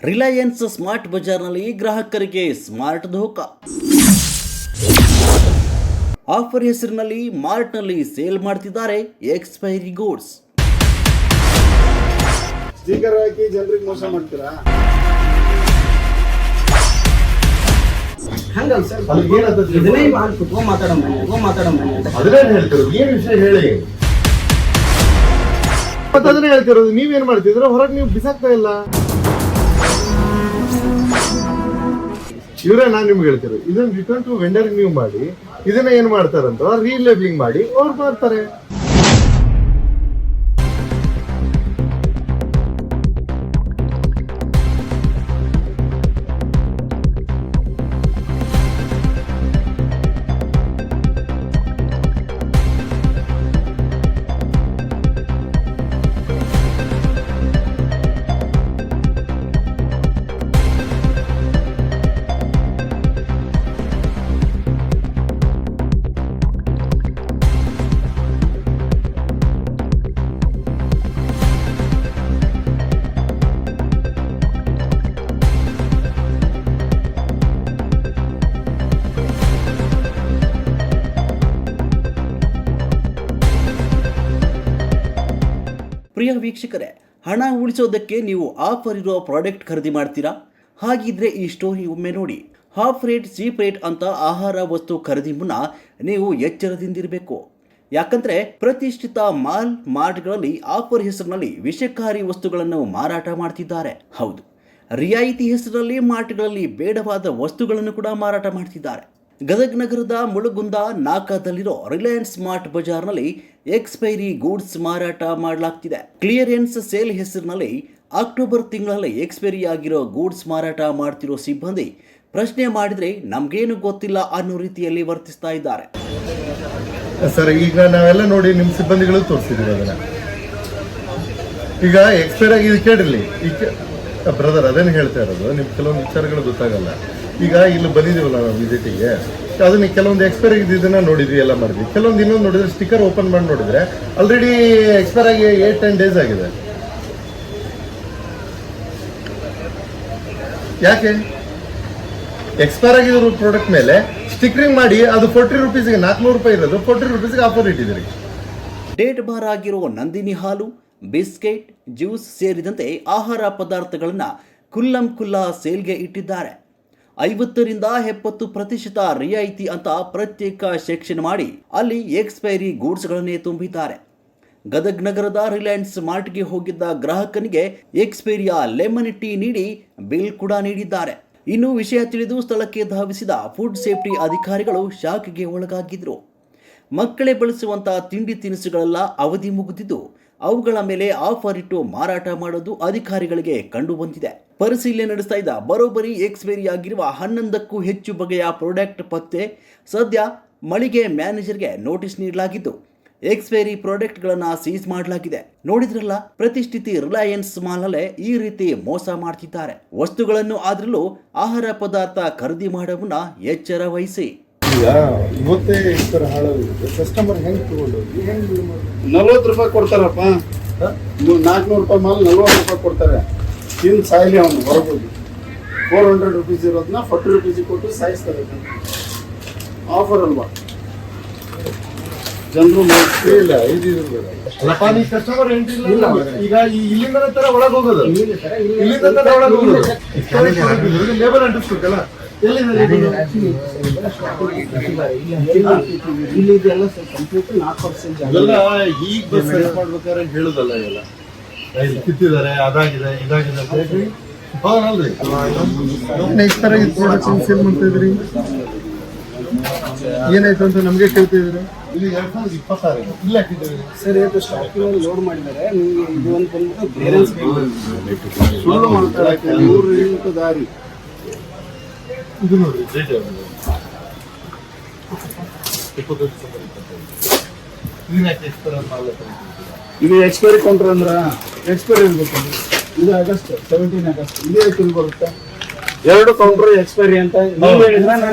Reliance smart ಬಜಾರ್ನಲ್ಲಿ ಗ್ರಾಹಕರಿಗೆ smart ಧೋಕ. Offer ಹೆಸರಿನಲ್ಲಿ ಮಾರ್ಟ್ನಲ್ಲಿ ಸೇಲ್ ಮಾಡ್ತಿದ್ದಾರೆ ಎಕ್ಸ್ಪೈರಿ ಗೂಡ್ಸ್ ಸ್ಟಿಕರ್ ಹಾಕಿ ಜನರಿಗೆ ಮೋಸ ಮಾಡ್ತೀರಾ? ಹಂಗಲ್ಲ ಸರ್? ಇದನ್ನೇ ಮಾಡಿ ಕುತ್ಕೊಂಡ್ ಮಾತಾಡೋಣ ಮಾತಾಡೋಣ ಏನ್ ವಿಷಯ ಹೇಳಿ? ಮತ್ತೆ ಅದನ್ನೇ ಹೇಳ್ತಿರೋದು ನೀವೇನ್ ಮಾಡ್ತಿದ್ರ ಹೊರಗೆ ನೀವು ಬಿಸಾಕ್ತಾ ಇಲ್ಲ. ಇವರೇ ನಾನು ನಿಮ್ಗೆ ಹೇಳ್ತಿರು ಇದನ್ನ ರಿಟರ್ನ್ ಟು ವೆಂಡರ್ ನೀವು ಮಾಡಿ, ಇದನ್ನ ಏನ್ ಮಾಡ್ತಾರಂತ ರೀಲೇಬಲಿಂಗ್ ಮಾಡಿ, ಅವ್ರು ಮಾಡ್ತಾರೆ. ಪ್ರಿಯ ವೀಕ್ಷಕರೇ, ಹಣ ಉಳಿಸೋದಕ್ಕೆ ನೀವು ಆಫರ್ ಇರೋ ಪ್ರಾಡಕ್ಟ್ ಖರೀದಿ ಮಾಡ್ತೀರಾ? ಹಾಗಿದ್ರೆ ಈ ಸ್ಟೋರಿ ಒಮ್ಮೆ ನೋಡಿ. ಹಾಫ್ ರೇಟ್ ಚೀಪ್ ರೇಟ್ ಅಂತ ಆಹಾರ ವಸ್ತು ಖರೀದಿ ಮುನ್ನ ನೀವು ಎಚ್ಚರದಿಂದಿರಬೇಕು ಯಾಕಂದ್ರೆ ಪ್ರತಿಷ್ಠಿತ ಮಾಲ್, ಮಾರ್ಟ್ಗಳಲ್ಲಿ ಆಫರ್ ಹೆಸರಿನಲ್ಲಿ ವಿಷಕಾರಿ ವಸ್ತುಗಳನ್ನು ಮಾರಾಟ ಮಾಡ್ತಿದ್ದಾರೆ. ಹೌದು. ರಿಯಾಯಿತಿ ಹೆಸರಲ್ಲಿ ಮಾರ್ಟ್ಗಳಲ್ಲಿ ಬೇಡವಾದ ವಸ್ತುಗಳನ್ನು ಕೂಡ ಮಾರಾಟ ಮಾಡ್ತಿದ್ದಾರೆ. ಗದಗ್ ನಗರದ ಮುಳುಗುಂದ ನಾಕಾದಲ್ಲಿರೋ ರಿಲಯನ್ಸ್ ಸ್ಮಾರ್ಟ್ ಬಜಾರ್ನಲ್ಲಿ ಎಕ್ಸ್ಪೈರಿ ಗೂಡ್ಸ್ ಮಾರಾಟ ಮಾಡಲಾಗ್ತಿದೆ. ಕ್ಲಿಯರೆನ್ಸ್ ಸೇಲ್ ಹೆಸರಿನಲ್ಲಿ ಅಕ್ಟೋಬರ್ ತಿಂಗಳಲ್ಲಿ ಎಕ್ಸ್ಪೈರಿ ಆಗಿರೋ ಗೂಡ್ಸ್ ಮಾರಾಟ ಮಾಡ್ತಿರೋ ಸಿಬ್ಬಂದಿ ಪ್ರಶ್ನೆ ಮಾಡಿದ್ರೆ ನಮಗೇನು ಗೊತ್ತಿಲ್ಲ ಅನ್ನೋ ರೀತಿಯಲ್ಲಿ ವರ್ತಿಸ್ತಾ ಇದ್ದಾರೆ. ಸರ್, ಈಗ ನಾವೆಲ್ಲ ನೋಡಿ ನಿಮ್ಮ ಸಿಬ್ಬಂದಿಗಳು ತೋರಿಸಿದ್ರು ಅದನ್ನ. ಈಗ ಎಕ್ಸ್ಪೈರ್ ಆಗಿ ಕೇಳಿರಲಿ. ಬ್ರದರ್, ಅದೇನು ಹೇಳ್ತಾ ಇರೋದು? ನಿಮ್ಮ ಕೆಲವೊಂದು ವಿಚಾರಗಳು ಗೊತ್ತಾಗಲ್ಲ. ಈಗ ಇಲ್ಲಿ ಬಂದಿದ್ದೀವಲ್ಲ ನಾವು ವಿಸಿಟಿಗೆ? ಅದನ್ನ ಕೆಲವೊಂದು ಎಕ್ಸ್ಪೈರ್ ಆಗಿದ್ದನ್ನ ನೋಡಿದ್ವಿ ಎಲ್ಲ ಮಾಡಿದ್ವಿ ಕೆಲವೊಂದು ಇನ್ನೊಂದು ನೋಡಿದ್ರೆ ಸ್ಟಿಕ್ಕರ್ ಓಪನ್ ಮಾಡಿ ನೋಡಿದ್ರೆ ಆಲ್ರೆಡಿ ಎಕ್ಸ್ಪೈರ್ ಆಗಿ ಏಟ್ ಟೆನ್ ಡೇಸ್ ಆಗಿದೆ. ಯಾಕೆ? ಎಕ್ಸ್ಪೈರ್ ಆಗಿರೋ ಪ್ರಾಡಕ್ಟ್ ಮೇಲೆ ಸ್ಟಿಕರಿಂಗ್ ಮಾಡಿ ಅದು ಫೋರ್ಟಿ ರುಪೀಸ್ಗೆ ನಾಲ್ಕುನೂರು ರೂಪಾಯಿ ಇರೋದು ಫೋರ್ಟಿ ರುಪೀಸ್ಗೆ ಆಫರ್ ಇಟ್ಟಿದ್ದೀರಿ. ಡೇಟ್ ಬಾರ್ ಆಗಿರೋ ನಂದಿನಿ ಹಾಲು, ಬಿಸ್ಕೆಟ್, ಜ್ಯೂಸ್ ಸೇರಿದಂತೆ ಆಹಾರ ಪದಾರ್ಥಗಳನ್ನು ಕುಲ್ಲಂ ಕುಲ್ಲ ಸೇಲ್ಗೆ ಇಟ್ಟಿದ್ದಾರೆ. ಐವತ್ತರಿಂದ ಎಪ್ಪತ್ತು ಪ್ರತಿಶತ ರಿಯಾಯಿತಿ ಅಂತ ಪ್ರತ್ಯೇಕ ಸೆಕ್ಷನ್ ಮಾಡಿ ಅಲ್ಲಿ ಎಕ್ಸ್ಪೈರಿ ಗೂಡ್ಸ್ಗಳನ್ನೇ ತುಂಬಿದ್ದಾರೆ. ಗದಗ್ ನಗರದ ರಿಲಯನ್ಸ್ ಮಾರ್ಟ್ಗೆ ಹೋಗಿದ್ದ ಗ್ರಾಹಕನಿಗೆ ಎಕ್ಸ್ಪೈರಿಯ ಲೆಮನ್ ಟೀ ನೀಡಿ ಬಿಲ್ ಕೂಡ ನೀಡಿದ್ದಾರೆ. ಇನ್ನು ವಿಷಯ ತಿಳಿದು ಸ್ಥಳಕ್ಕೆ ಧಾವಿಸಿದ ಫುಡ್ ಸೇಫ್ಟಿ ಅಧಿಕಾರಿಗಳು ಶಾಕ್ಗೆ ಒಳಗಾಗಿದ್ರು. ಮಕ್ಕಳೇ ಬಳಸುವಂತಹ ತಿಂಡಿ ತಿನಿಸುಗಳೆಲ್ಲ ಅವಧಿ ಮುಗಿದಿದ್ದು, ಅವುಗಳ ಮೇಲೆ ಆಫರ್ ಇಟ್ಟು ಮಾರಾಟ ಮಾಡೋದು ಅಧಿಕಾರಿಗಳಿಗೆ ಕಂಡು ಬಂದಿದೆ ಪರಿಶೀಲನೆ ನಡೆಸ್ತಾ ಇದ್ದ ಬರೋಬ್ಬರಿ ಎಕ್ಸ್ಪೈರಿ ಆಗಿರುವ ಹನ್ನೊಂದಕ್ಕೂ ಹೆಚ್ಚು ಬಗೆಯ ಪ್ರಾಡಕ್ಟ್ ಪತ್ತೆ ಸದ್ಯ ಮಳಿಗೆ ಮ್ಯಾನೇಜರ್ಗೆ ನೋಟಿಸ್ ನೀಡಲಾಗಿದ್ದು ಎಕ್ಸ್ಪೈರಿ ಪ್ರಾಡಕ್ಟ್ಗಳನ್ನು ಸೀಸ್ ಮಾಡಲಾಗಿದೆ. ನೋಡಿದ್ರಲ್ಲ ಪ್ರತಿಷ್ಠಿತಿ ರಿಲಯನ್ಸ್ ಮಾಲಲ್ಲೇ ಈ ರೀತಿ ಮೋಸ ಮಾಡ್ತಿದ್ದಾರೆ. ವಸ್ತುಗಳನ್ನು ಆದ್ರಲ್ಲೂ ಆಹಾರ ಪದಾರ್ಥ ಖರೀದಿ ಮಾಡೋವನ್ನ ಎಚ್ಚರ ವಹಿಸಿ. ಈಗ ಇವತ್ತೇ ಇಷ್ಟರ ಹಾಳಾಗಿದೆ. ಕಸ್ಟಮರ್ ಹೆಂಗ್ ತಗೊಂಡೋಗಿ? ಹೆಂಗ್ ಇದು ನಲ್ವತ್ತು ರೂಪಾಯಿ ಕೊಡ್ತಾರಪ್ಪ. ನಾಲ್ಕುನೂರು ರೂಪಾಯಿ ಮಾಲ್ ನಲ್ವತ್ತು ರೂಪಾಯಿ ಕೊಡ್ತಾರೆ. ತಿಂದು ಸಾಯಿಲಿ ಅವನು ಹೊರಗೋಗಿ ಫೋರ್ ಹಂಡ್ರೆಡ್ ರುಪೀಸ್ ಇರೋದನ್ನ ಫಾರ್ಟಿ ರುಪೀಸಿಗೆ ಕೊಟ್ಟು ಸಾಯಿಸ್ತಾರೆ ಆಫರ್ ಅಲ್ವಾ ಜನರು ಇಲ್ಲ ಇಲ್ಲ ಈಗ ಇಲ್ಲಿಂದ ತರ ಒಳಗೆ ಹೋಗೋದು ಇಲ್ಲಿಂದ ತರ ಒಳಗೆ ಹೋಗೋದು ಲೇಬರ್ ಅಂಟಿಸ್ಬೇಕಲ್ಲ ಈಗ ಮಾಡ್ಬೇಕಾದ್ರೆ ಹೇಳುದಲ್ಲ ಇಲ್ಲಿ ಕಿತ್ತಿದ್ದಾರೆ ಅದಾಗಿದೆ ಇದಾಗಿದೆ ಅಂತ ಹೇಳಿ. ಹೌದಲ್ರಿ ನೆಕ್ಸ್ಟ್ ತರ ಇದು ಸೇಲ್ ಏನಾಯ್ತು ಅಂತ ನಮಗೆ ಕೇಳ್ತಾ ಇಲ್ಲಿ ಎರಡು ಸಾವಿರದ ಇಪ್ಪತ್ತಾರು ಇಲ್ಲ ಹಾಕಿದ್ದೀವಿ ಸರ್ ಸ್ಟಾಕಿನಲ್ಲಿ ಲೋಡ್ ಮಾಡಿದ್ದಾರೆ. ನಿಮಗೆ ಇದು ಒಂದು ಸುಳ್ಳು ಎಂಟು ದಾರಿ. ಇದು ನೋಡಿ ಡೇಟ್ ಯಾವುದು? ಇಪ್ಪತ್ತು ಡಿಸೆಂಬರ್ ಇಪ್ಪತ್ತೈದು. ಇದನ್ನ ಯಾಕೆ ಎಕ್ಸ್ಪೈರ್ ಅಂತ ಇದು ಎಕ್ಸ್ಪೈರಿ ಕೌಂಟರ್ ಅಂದ್ರ? ಎಕ್ಸ್ಪೈರಿ ಇದು ಆಗಸ್ಟ್ ಸೆವೆಂಟೀನ್ ಆಗಸ್ಟ್ ಇದೇ ತಿಳಿ ಬರುತ್ತೆ? ಎರಡು ಕೌಂಟರ್ ಎಕ್ಸ್ಪೈರಿ ಅಂತ ನೀವು ಹೇಳಿದ್ರೆ. ನಾನು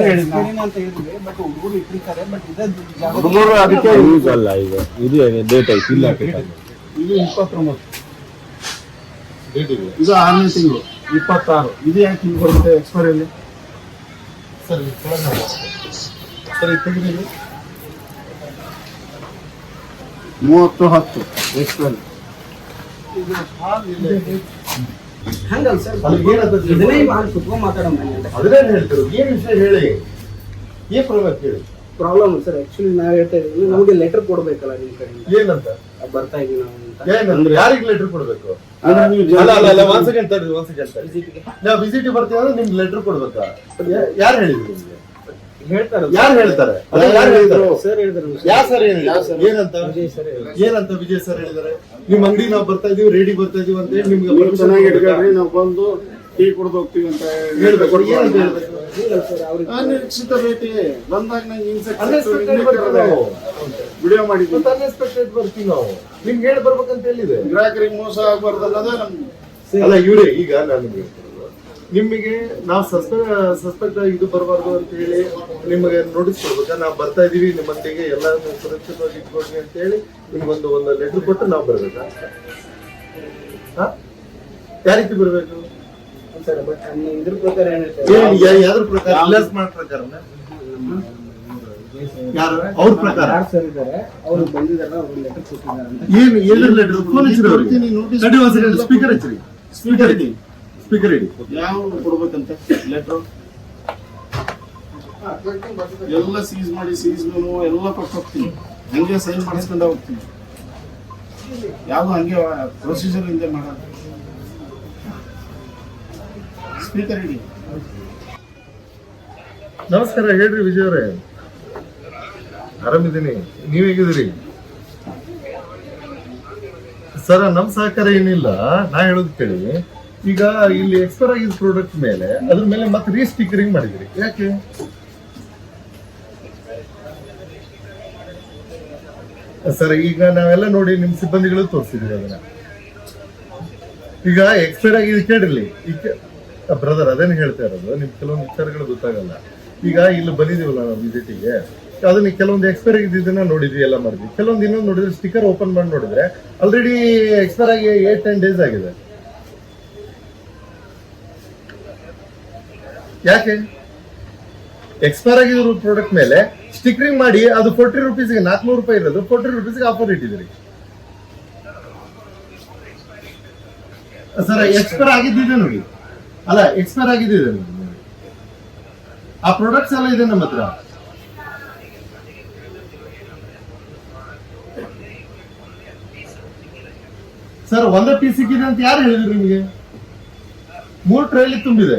ಹುಡುಗರು ಅದಕ್ಕೆ ಯೂಸ್ ಅಲ್ಲ ಈಗ. ಇದು ಡೇಟ್ ಐತಿ ಇಲ್ಲ ಇದು ಇಪ್ಪತ್ತೊಂಬತ್ತು. ಇದೆ ಆರನೇ ತಿಂಗಳು ಇಪ್ಪತ್ತಾರು. ಇದು ಯಾಕೆ ಹಿಂಗೆ ಬರುತ್ತೆ ಎಕ್ಸ್ಪೈರಿಯಲ್ಲಿ ಸರ್. ಸರ್ ತೆಗೀರಿ ಮೂವತ್ತು ಹತ್ತು ಎಕ್ಸ್ಪೈರಿ ಹಂಗಲ್ಲ ಸರ್. ಅಲ್ಲಿ ಏನಂತ ಇದನ್ನೇ ಮಾಡಿ ಕುತ್ಕೊಂಡ್ ಮಾತಾಡೋಣ ಅದನ್ನೇ ಹೇಳ್ತಿರು? ಏನ್ ವಿಷಯ ಹೇಳಿ. ಏನ್ ಪ್ರಾಬ್ಲಮ್ ಕೇಳಿ ಪ್ರಾಬ್ಲಮ್ ಸರ್. ಆಕ್ಚುಲಿ ನಾವು ಹೇಳ್ತಾ ಇದೀವಿ ನಮಗೆ ಲೆಟರ್ ಕೊಡ್ಬೇಕಲ್ಲ ನಿಮ್ ಕಡೆಯಿಂದ. ಏನಂತ? ಬರ್ತಾ ಇದೀವಿ ನಾವು ಅಂತ. ಏನಂದ್ರೆ ಯಾರಿಗೆ ಲೆಟರ್ ಕೊಡ್ಬೇಕು? ಅಂದ್ರೆ ನೀವು ಅಲ್ಲ ಅಲ್ಲ ಅಲ್ಲ ಜನ- ಒಂದ್ ಸೆಕೆಂಡ್ ತಡ್ರಿ ಒಂದ್ ಸೆಕೆಂಡ್ ತಡ್ರಿ. ನಾವು ವಿಸಿಟ್ ಬರ್ತೀವಿ ಅಂದ್ರೆ ನಿಮ್ಗೆ ಲೆಟರ್ ಕೊಡ್ಬೇಕಾ? ಯಾರು ಹೇಳಿದ್ರು ನಿಮ್ಗೆ? ಯಾರು ಹೇಳ್ತಾರೆ? ಯಾರು ಹೇಳ್ತಾರೆ? ಸರ್ ಹೇಳಿದ್ರು? ಯಾರು ಸರ್ ಹೇಳಿದ್ರು? ಏನಂತ? ವಿಜಯ್ ಸರ್ ಹೇಳಿದ್ರು. ಏನಂತ ವಿಜಯ್ ಸರ್ ಹೇಳಿದಾರೆ ನಿಮ್ ಅಂಗಡಿ ನಾವು ಬರ್ತಾ ಇದೀವಿ ರೆಡಿ ಬರ್ತಾ ಇದೀವಿ ಅಂತ ಹೇಳಿ ನಿಮ್ಗೆ ಚೆನ್ನಾಗಿ? ಇಟ್ಕೊಳ್ರಿ ನಾವು ಬಂದು ಟೀ ಕುಡ್ದು ಹೋಗ್ತೀವಿ ಅಂತ ಹೇಳ್ಬೇಕು ಏನಂತ ಹೇಳ್ಬೇಕು? ಅನಿರೀಕ್ಷಿತ ಭೇಟಿ. ಬಂದಾಗ ನಂಗೆ Unexpected ಬರ್ತೀವಿ ವಿಡಿಯೋ ಮಾಡಿದ್ವಿ ಅನ್ಎಕ್ಸ್ಪೆಕ್ಟೆಡ್ ಬರ್ತೀವಿ ನಾವು. ನಿಮ್ಗೆ ಹೇಳಿ ಬರ್ಬೇಕಂತ ಹೇಳಿದೆ. ಗ್ರಾಹಕರಿಗೆ ಮೋಸ ಆಗಬಾರ್ದು ಅನ್ನೋದೇ ನಮ್ಗೆ ಅಲ್ಲ ಇವ್ರೆ ಈಗ ನಾನು ನಿಮ್ಗೆ ನಾವು ಸಸ್ಪೆಕ್ಟ್ ಸಸ್ಪೆಕ್ಟ್ ಇದು ಬರಬಾರ್ದು ಅಂತ ಹೇಳಿ ನಿಮಗೆ ನೋಟಿಸ್ ಕೊಡ್ಬೇಕಾ? ನಾವು ಬರ್ತಾ ಇದೀವಿ ನಿಮ್ಮ ಅಂಗಡಿಗೆ ಎಲ್ಲ ಸುರಕ್ಷಿತವಾಗಿ ಇಟ್ಕೊಡ್ರಿ ಅಂತ ಹೇಳಿ ನಿಮ್ಗೊಂದು ಒಂದು ಲೆಟರ್ ಕೊಟ್ಟು ನಾವು ಬರ್ಬೇಕಾ? ಹಾ? ಯಾವ ರೀತಿ ಬರ್ಬೇಕು? ಇದ್ರ ಪ್ರಕಾರ ಯಾವ್ದ್ರ ಪ್ರಕಾರ? ಇಲ್ಲಸ್ ಮಾಡ್ ಪ್ರಕಾರ ಯಾರು? ಅವ್ರ ಪ್ರಕಾರ. ಅವರು ಬಂದಿದ್ದಾರೆ ಏನು ಎಲ್ಲಿರ್ ಲೆಟರ್ ಫೋನ್ ಹಚ್ಚಿರಿ ಸ್ಪೀಕರ್ ಹಚ್ಚಿರಿ. ಸ್ಪೀಕರ್ ಇಡಿ ಸ್ಪೀಕರ್ ಇಡಿ. ಯಾವ ಕೊಡ್ಬೇಕಂತೆ? ಲೆಟ್ರು ಎಲ್ಲ ಸೀಸ್ ಮಾಡಿ ಸೀಸ್ ಮೆನು ಎಲ್ಲ ಕೊಟ್ಟು ಹೋಗ್ತೀನಿ. ಹಂಗೆ ಸೈನ್ ಮಾಡಿಸ್ಕೊಂಡ ಹೋಗ್ತೀನಿ. ಯಾವುದು ಹಂಗೆ ಪ್ರೊಸೀಜರ್ ಹಿಂದೆ ಮಾಡೋದು? ಸ್ಪೀಕರ್ ಇಡಿ. ನಮಸ್ಕಾರ ಹೇಳ್ರಿ ವಿಜಯ್ ಅವರೇ. ಆರಾಮಿದ್ದೀನಿ. ನೀವ್ ಹೇಗಿದ್ದೀರಿ? ಸರ್ ನಮ್ ಸಹಕಾರ ಏನಿಲ್ಲ. ನಾ ಹೇಳೋದು ಕೇಳಿ. ಈಗ ಇಲ್ಲಿ ಎಕ್ಸ್ಪೈರ್ ಆಗಿದ್ದ ಪ್ರಾಡಕ್ಟ್ ಮೇಲೆ, ಅದ್ರ ಮೇಲೆ ಮತ್ತೆ ರೀಸ್ಟಿಕರಿಂಗ್ ಮಾಡಿದಿರಿ. ಯಾಕೆ? ಸರ್, ಈಗ ನಾವೆಲ್ಲ ನೋಡಿ ನಿಮ್ ಸಿಬ್ಬಂದಿಗಳು ತೋರಿಸಿದ್ವಿ ಅದನ್ನ. ಈಗ ಎಕ್ಸ್ಪೈರ್ ಆಗಿದೆ ಕೇಳಿರ್ಲಿ. ಈಗ ಬ್ರದರ್ ಅದೇನು ಹೇಳ್ತಾ ಇರೋದು? ನಿಮ್ ಕೆಲವೊಂದು ವಿಚಾರಗಳು ಗೊತ್ತಾಗಲ್ಲ. ಈಗ ಇಲ್ಲಿ ಬಂದಿದೀವಲ್ಲ ನಾವು ವಿಸಿಟಿಗೆ ಅದನ್ನ ಕೆಲವೊಂದು ಎಕ್ಸ್ಪೈರ್ ಆಗಿದ್ದನ್ನ ನೋಡಿದ್ವಿ, ಎಲ್ಲ ಮಾಡಿದ್ವಿ. ಕೆಲವೊಂದು ಇನ್ನೊಂದು ನೋಡಿದ್ರೆ ಸ್ಟಿಕರ್ ಓಪನ್ ಮಾಡಿ ನೋಡಿದ್ರೆ ಆಲ್ರೆಡಿ ಎಕ್ಸ್ಪೈರ್ ಆಗಿ ಏಟ್ ಟೆನ್ ಡೇಸ್ ಆಗಿದೆ. ಯಾಕೆ? ಎಕ್ಸ್ಪೈರ್ ಆಗಿರೋ ಪ್ರಾಡಕ್ಟ್ ಮೇಲೆ ಸ್ಟಿಕ್ರಿಂಗ್ ಮಾಡಿ ಅದು ಫೋರ್ಟಿ ರುಪೀಸ್ಗೆ ನಾಲ್ಕುನೂರು ರೂಪಾಯಿ ಇರೋದು ಫೋರ್ಟಿ ರುಪೀಸ್ಗೆ ಆಫರ್ ಇಟ್ಟಿದ್ದೀರಿ. ಸರ್ ಎಕ್ಸ್ಪೈರ್ ಆಗಿದ್ದಿದೆ ನೋಡಿ. ಅಲ್ಲ ಎಕ್ಸ್ಪೈರ್ ಆಗಿದ್ದಿದೆ ಆ ಪ್ರಾಡಕ್ಟ್ಸ್ ಎಲ್ಲ ಇದೆ ನಮ್ಮ ಹತ್ರ. ಸರ್, ಒಂದೇ ಪೀಸ್ ಸಿಕ್ಕಿದೆ ಅಂತ ಯಾರು ಹೇಳಿದ್ರು ನಿಮಗೆ? ಮೂರು ಟ್ರೈಲಿ ತುಂಬಿದೆ.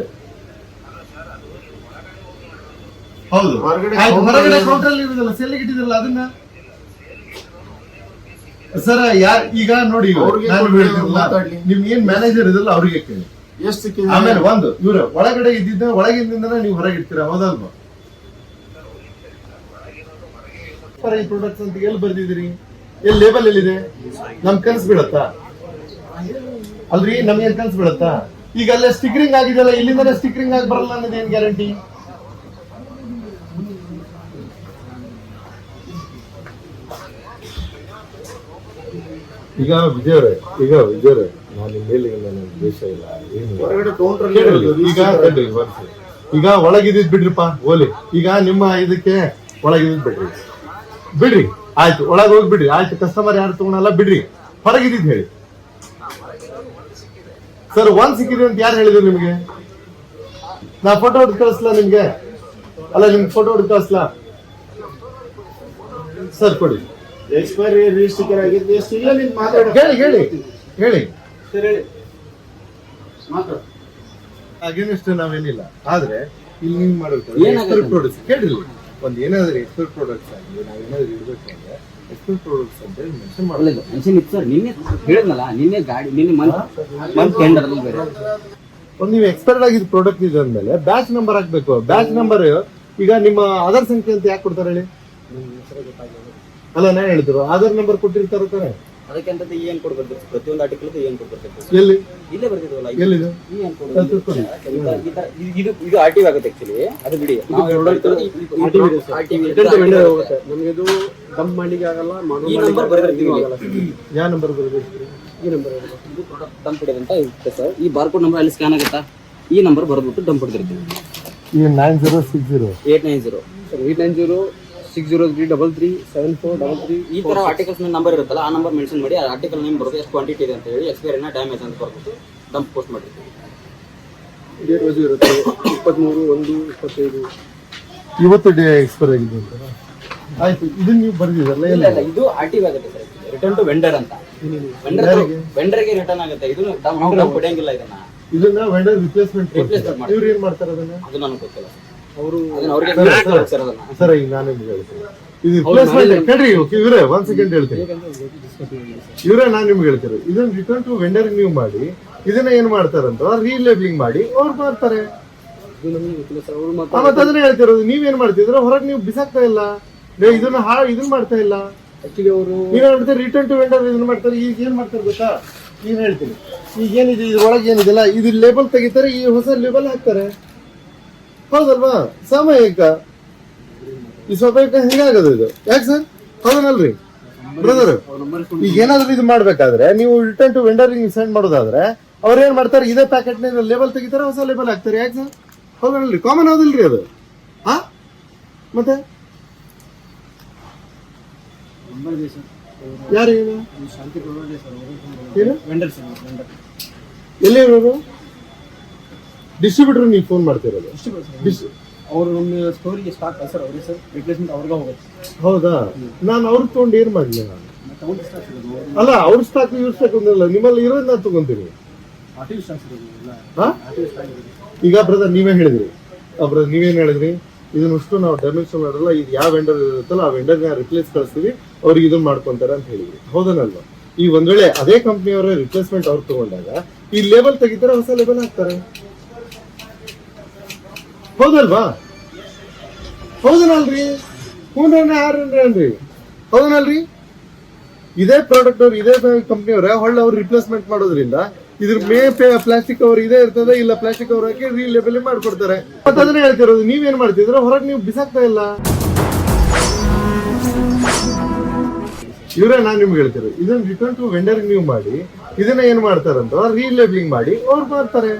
ಹೌದು. ಹೊರಗಡೆ ಕೌಂಟರ್ ಅಲ್ಲಿ ಇರುದಲ್ಲ ಸೆಲ್ಲಿಗೆ ಇಟ್ಟಿದ್ರಲ್ಲ ಅದನ್ನ ಸರ್ ಯಾರ್ ಈಗ ನೋಡಿ. ನಿಮ್ಗೆ ಏನ್ ಮ್ಯಾನೇಜರ್ ಇದಲ್ಲ ಅವ್ರಿಗೆ ಕೇಳಿ. ಎಷ್ಟು ಆಮೇಲೆ ಒಂದು ಇವ್ರ ಒಳಗಡೆ ಇದ್ದಿದ್ದ ಒಳಗಿಂದ ನೀವು ಹೊರಗೆ ಇಡ್ತೀರಾ ಹೌದಲ್ವಾ? ಪ್ರಾಡಕ್ಟ್ಸ್ ಅಂತ ಎಲ್ಲಿ ಬರ್ದಿದ್ದೀರಿ? ಎಲ್ಲಿ ಲೇಬಲ್ ಎಲ್ಲಿದೆ? ನಮ್ ಕನ್ಸ್ ಬೀಳತ್ತಾ? ಅಲ್ರಿ ನಮ್ಗೆ ಕನ್ಸ್ ಬೀಳತ್ತಾ? ಈಗ ಅಲ್ಲೇ ಸ್ಟಿಕರಿಂಗ್ ಆಗಿದೆಯಲ್ಲ ಇಲ್ಲಿಂದಲೇ ಸ್ಟಿಕರಿಂಗ್ ಆಗಿ ಬರಲ್ಲ ಅನ್ನೋದೇನ್ ಗ್ಯಾರಂಟಿ ಈಗ ವಿಜಯವರೇ ಈಗ ವಿಜಯವರೇ ನಾನು ಮೇಲೆ ನನ್ನ ಇಲ್ಲ ಏನು ಈಗ. ಈಗ ಒಳಗಿದ್ದಿದ್ ಬಿಡ್ರಿಪ್ಪ ಓಲಿ. ಈಗ ನಿಮ್ಮ ಇದಕ್ಕೆ ಒಳಗಿದ್ದು ಬಿಡ್ರಿ. ಬಿಡ್ರಿ ಆಯ್ತು ಒಳಗೆ ಹೋಗಿ ಬಿಡ್ರಿ. ಆಯ್ತು ಕಸ್ಟಮರ್ ಯಾರು ತಗೊಳಲ್ಲ ಬಿಡ್ರಿ. ಹೊರಗಿದ್ದು ಹೇಳಿ. ಸರ್ ಒಂದ್ ಸಿಕ್ಕಿದೆ ಅಂತ ಯಾರು ಹೇಳಿದ್ರು ನಿಮಗೆ? ನಾ ಫೋಟೋ ಹೊಡೆದು ಕಳಿಸ್ಲಾ ನಿಮ್ಗೆ? ಅಲ್ಲ ನಿಮ್ಗೆ ಫೋಟೋ ಹೊಡೆದು ಕಳಿಸ್ಲಾ? ಸರ್ ಕೊಡಿ. ಎಕ್ಸ್ಪೈರಿ ರಿಜಿಸ್ಟಿಕರ್ ಆಗಿದ್ದು ಎಷ್ಟು ಇಲ್ಲ ನೀನು ಮಾತಾಡು. ಹೇಳಿ ಹೇಳಿ ಹೇಳಿ. ಸರಿ ಹೇಳಿ. ಮಾತಾಡು. ಅಗೇನಿಸ್ಟ್ ನಾವೇನಿಲ್ಲ. ಆದರೆ ಇಲ್ಲಿ ನೀವು ಮಾಡಬೇಕು ಏನಾದರೂ ಎಕ್ಸ್ಪೈರ್ ಪ್ರಾಡಕ್ಟ್ಸ್ ಕೇಳಿಲ್ಲ ಒಂದು ಏನಾದ್ರೂ ಎಕ್ಸ್ಪೈರ್ ಪ್ರಾಡಕ್ಟ್ಸ್ ಆಗಿ ನಾವು ಏನಾದ್ರು ಇಡ್ಬೇಕು ಅಂದ್ರೆ ಎಕ್ಸ್ಪೈರ್ ಪ್ರಾಡಕ್ಟ್ಸ್ ಅಂತ ಹೇಳಿ ಮೆನ್ಷನ್ ಮಾಡಲ್ಲ ಒಳ್ಳೇದು ಮೆನ್ಷನ್ ಇತ್ತು ಸರ್. ನಿನ್ನೆ ಹೇಳಿದ್ನಲ್ಲ ನಿನ್ನೆ ಗಾಡಿ ನಿನ್ನೆ ಮಂತ್ ಮಂತ್ ಟೆಂಡರ್ ಅಲ್ಲಿ ಬೇರೆ. ಒಂದ್ ನೀವು ಎಕ್ಸ್ಪೈರ್ಡ್ ಆಗಿದ್ ಪ್ರಾಡಕ್ಟ್ ಇದೆ ಅಂದ್ಮೇಲೆ ಬ್ಯಾಚ್ ನಂಬರ್ ಹಾಕ್ಬೇಕು. ಬ್ಯಾಚ್ ನಂಬರ್ ಈಗ ನಿಮ್ಮ ಆಧಾರ್ ಸಂಖ್ಯೆ ಅಂತ ಯಾಕೆ ಕೊಡ್ತಾರೆ ಹೇಳಿ? ಅಲ್ಲ ನಾನು ಹೇಳಿದ್ರು ಆಧಾರ್ ನಂಬರ್ ಕೊಟ್ಟಿರ್ತಾರ ತಾನೆ? ಅದಕ್ಕೆಂತ ಏನ್ ಕೊಡ್ಬೇಕು ಪ್ರತಿಯೊಂದು ಆರ್ಟಿಕಲ್ ಏನ್ ಕೊಡ್ಬೇಕು ಎಲ್ಲಿ? ಇಲ್ಲೇ ಬರ್ತಿದ್ವಲ್ಲ ಎಲ್ಲಿದೆ? ಏನ್ ಕೊಡಿ. ಇದು- ಇದು ಆರ್ ಟಿ ಆಗುತ್ತೆ ಆಕ್ಚುಲಿ ಅದು ಬಿಡಿ. ನಮ್ಗೆ ಇದು ಡಂಪ್ ಮಾಡ್ಲಿಕ್ಕೆ ಆಗಲ್ಲ ಈ ನಂಬರ್ ಬರೆದಿರ್ತೀವಿ. ಯಾವ ನಂಬರ್ ಬರ್ಬೇಕು ಈ ನಂಬರ್ ಇದು ಪ್ರಾಡಕ್ಟ್ ಡಂಪ್ ಹಿಡಿಯೋದು ಅಂತ ಇರುತ್ತೆ ಸರ್ ಈ ಬಾರ್ಕೋಡ್ ನಂಬರ್ ಅಲ್ಲಿ ಸ್ಕ್ಯಾನ್ ಆಗುತ್ತಾ? ಈ ನಂಬರ್ ಬರ್ಬಿಟ್ಟು ಡಂಪ್ ಹಿಡಿದಿರ್ತೀವಿ. ಈ nine zero six zero eight nine zero sir eight nine zero six zero three double three seven four double three ಈ ತರ ಆರ್ಟಿಕಲ್ಸ್ ನಂಬರ್ ಇರುತ್ತಲ್ಲ ಆ ನಂಬರ್ ಮೆನ್ಷನ್ ಮಾಡಿ ಆ ಆರ್ಟಿಕಲ್ ನೇಮ್ ಬರುತ್ತೆ ಎಷ್ಟು ಕ್ವಾಂಟಿಟಿ ಇದೆ ಅಂತ ಹೇಳಿ ಎಕ್ಸ್ಪೈರಿನ ಡ್ಯಾಮೇಜ್ ಅಂತ ಬರ್ಬಿಟ್ಟು ಡಂಪ್ ಪೋಸ್ಟ್ ಮಾಡಿರ್ತೀವಿ ಡೇಟ್ ವೈಸ್ ಇರುತ್ತೆ ಇಪ್ಪತ್ತ್ಮೂರು ಒಂದು ಇಪ್ಪತ್ತೈದು. ಇವತ್ತು ಡೇ ಎಕ್ಸ್ಪೈರ್ ಆಗಿದೆ ಅಂತ. ಆಯ್ತು ಇದನ್ನ ನೀವು ಬರ್ದಿದ್ರಲ್ಲ ಇಲ್ಲ ಇಲ್ಲ ಇದು ಟಿ ಆಗುತ್ತೆ ಸರ್ ರಿಟರ್ನ್ ಟು ವೆಂಡರ್ ಅಂತ. ವೆಂಡರ್ ವೆಂಡರ್ಗೆ ರಿಟರ್ನ್ ಆಗುತ್ತೆ ಇದು ನಾವು ಪಡೆಯಂಗಿಲ್ಲ ಇದನ್ನ. ಇದನ್ನ ವೆಂಡರ್ ರಿಪ್ಲೇಸ್ಮೆಂಟ್ Replacement ಮಾಡ್ತಾರೆ. ಇವ್ರು ಏನ್ ಮಾಡ್ತಾರೆ ಅದನ್ನ? ಅದು ನನಗೆ ಗೊತ್ತಿಲ್ಲ ಸರ್. ಅದನ್ನ ಸರ್ ಈಗ ನಾನು ನಿಮ್ಗೆ ಹೇಳ್ತೀನಿ. ಇದು ರಿಪ್ಲೇಸ್ಮೆಂಟ್ ಕೇಳ್ರಿ ಇವರೇ ಒಂದ್ ಸೆಕೆಂಡ್ ಹೇಳ್ತೀನಿ. ಇವರೇ ನಾನು ನಿಮ್ಗೆ ಹೇಳ್ತೀನಿ. ಇದನ್ನ ರಿಟರ್ನ್ ಟು ವೆಂಡರ್ ನೀವು ಮಾಡಿ ಇದನ್ನ ಏನ್ ಮಾಡ್ತಾರಂತ ರೀಲೇಬ್ಲಿಂಗ್ ಮಾಡಿ ಅವ್ರು ಮಾಡ್ತಾರೆ. ಅವರು ಮತ್ತೆ ಅದನ್ನ ಹೇಳ್ತಿರೋದು ನೀವೇನ್ ಮಾಡ್ತಿದ್ರ ಹೊರಗೆ ನೀವು ಬಿಸಾಕ್ತಾ ಇಲ್ಲ. ಇದನ್ನ ಹಾ ಇದನ್ನ ಮಾಡ್ತಾ ಇಲ್ಲ. ಅವರು ರಿಟರ್ನ್ ಟು ವೆಂಡರ್ ಇದನ್ನ ಮಾಡ್ತಾರೆ. ಈಗ ಏನ್ ಮಾಡ್ತಾರೆ ಗೊತ್ತಾ? ಈಗ ಹೇಳ್ತೀನಿ. ಈಗ ಏನಿದೆ? ಇದ್ರೊಳಗೆ ಏನಿದೆಲ್ಲ ಇದು ಲೇಬಲ್ ತೆಗಿತಾರೆ ಈ ಹೊಸ ಲೇಬಲ್ ಹಾಕ್ತಾರೆ. ಹೌದಲ್ವಾ? ಸಾಮಯಿಕ. ಈ ಸ್ವಾಭಾವಿಕ ಹೆಂಗಾಗದು ಇದು. ಯಾಕೆ ಸರ್? ಹೌದನಲ್ರಿ? ಬ್ರದರ್ ಈಗ ಏನಾದ್ರು ಇದು ಮಾಡ್ಬೇಕಾದ್ರೆ ನೀವು ರಿಟರ್ನ್ ಟು ವೆಂಡರ್ ಸೆಂಡ್ ಮಾಡೋದಾದ್ರೆ ಅವ್ರು ಏನ್ ಮಾಡ್ತಾರೆ ಇದೇ ಪ್ಯಾಕೆಟ್ ಲೇಬಲ್ ತೆಗಿತಾರೆ ಹೊಸ ಲೇಬಲ್ ಹಾಕ್ತಾರೆ. ಯಾಕೆ ಸರ್? ಹೌದಲ್ರಿ ಕಾಮನ್ ಹೌದಿಲ್ರಿ ಅದು. ಹಾ ಮತ್ತೆ? ಯಾರು ಏನು? ಎಲ್ಲಿ ಇರೋದು ಡಿಸ್ಟ್ರಿಬ್ಯೂಟರ್ ನೀವು ಫೋನ್ ಮಾಡ್ತಿರೋದು? ಡಿಸ್- ಅವ್ರು ನಮ್ಮ ಸ್ಟೋರಿಗೆ ಸ್ಟಾಕ್ ಸರ್ ಅವ್ರಿಗೆ ಸರ್ ರಿಪ್ಲೇಸ್ಮೆಂಟ್ ಅವ್ರಿಗೆ ಹೋಗುತ್ತೆ. ಹೌದಾ? ನಾನು ಅವ್ರ ತಗೊಂಡು ಏನ್ ಮಾಡ್ಲಿ ನಾನು? ಮತ್ತೆ ಅವ್ರಿಗೆ ಸ್ಟಾಕ್ ಇರೋದು ಅಲ್ಲ ಅವ್ರ ಸ್ಟಾಕ್ ಇವ್ರ ಸ್ಟಾಕ್ ಒಂದಿಲ್ಲ. ನಿಮ್ಮಲ್ಲಿ ಇರೋದ್ ನಾನು ತಗೊಂತೀನಿ. ಆರ್ಟಿಫಿಷಿಯಲ್ ಸ್ಟಾಕ್ ಇರೋದು ಎಲ್ಲ ಹಾ? ಆರ್ಟಿಫಿಷಿಯಲ್ ಸ್ಟಾಕ್ ಇರೋದು ಈಗ ಬ್ರದರ್ ನೀವೇ ಹೇಳಿದ್ರಿ. ಬ್ರದರ್ ನೀವೇನ್ ಹೇಳಿದ್ರಿ? ಇದನ್ನಷ್ಟು ನಾವು ಡ್ಯಾಮೇಜ್ ಮಾಡಲ್ಲ ಇದು ಯಾವ ವೆಂಡರ್ ಇರುತ್ತಲ್ಲ ಆ ವೆಂಡರ್ನ ರಿಪ್ಲೇಸ್ ಕಳಿಸ್ತೀವಿ. ಅವ್ರಿಗೆ ಇದನ್ನ ಮಾಡ್ಕೊಂತಾರೆ ಅಂತ ಹೇಳಿದ್ರಿ. ಹೌದನಲ್ವಾ? ಈ ಒಂದ್ ವೇಳೆ ಅದೇ ಕಂಪ್ನಿಯವರ ರಿಪ್ಲೇಸ್ಮೆಂಟ್ ಅವ್ರು ತಗೊಂಡಾಗ ಈ ಲೇಬಲ್ ತೆಗಿತಾರೆ ಹೊಸ ಲೇಬಲ್ ಹಾಕ್ತಾರೆ. ಹೌದಲ್ವಾ? ಹೌದನಲ್ರಿ. ಹೂನ ಯಾರನ್ರಿ ಹೌದನಲ್ರಿ? ಇದೇ ಪ್ರಾಡಕ್ಟ್ ಅವ್ರು ಇದೇ ಕಂಪ್ನಿಯವರೇ ಹೊಳ್ಳೆ ಅವ್ರು ರಿಪ್ಲೇಸ್ಮೆಂಟ್ ಮಾಡೋದ್ರಿಂದ ಇದ್ರ ಮೇ ಪ್ಲಾಸ್ಟಿಕ್ ಕವರ್ ಇದೇ ಇರ್ತದೆ ಇಲ್ಲ ಪ್ಲಾಸ್ಟಿಕ್ ಕವರ್ ಹಾಕಿ ರೀಲೇಬಲ್ ಮಾಡ್ಕೊಡ್ತಾರೆ. ಮತ್ತೆ ಅದನ್ನ ಹೇಳ್ತಿರೋದು ನೀವೇನ್ ಮಾಡ್ತಿದ್ರ ಹೊರಗೆ ನೀವು ಬಿಸಾಕ್ತಾ ಇಲ್ಲ. ಇವರೇ ನಾನು ನಿಮ್ಗೆ ಹೇಳ್ತಿರೋ ಇದನ್ನ ರಿಟರ್ನ್ ಟು ವೆಂಡರ್ ನೀವು ಮಾಡಿ ಇದನ್ನ ಏನ್ ಮಾಡ್ತಾರಂತ ರೀಲೇಬಲಿಂಗ್ ಮಾಡಿ ಅವ್ರು ಮಾಡ್ತಾರೆ.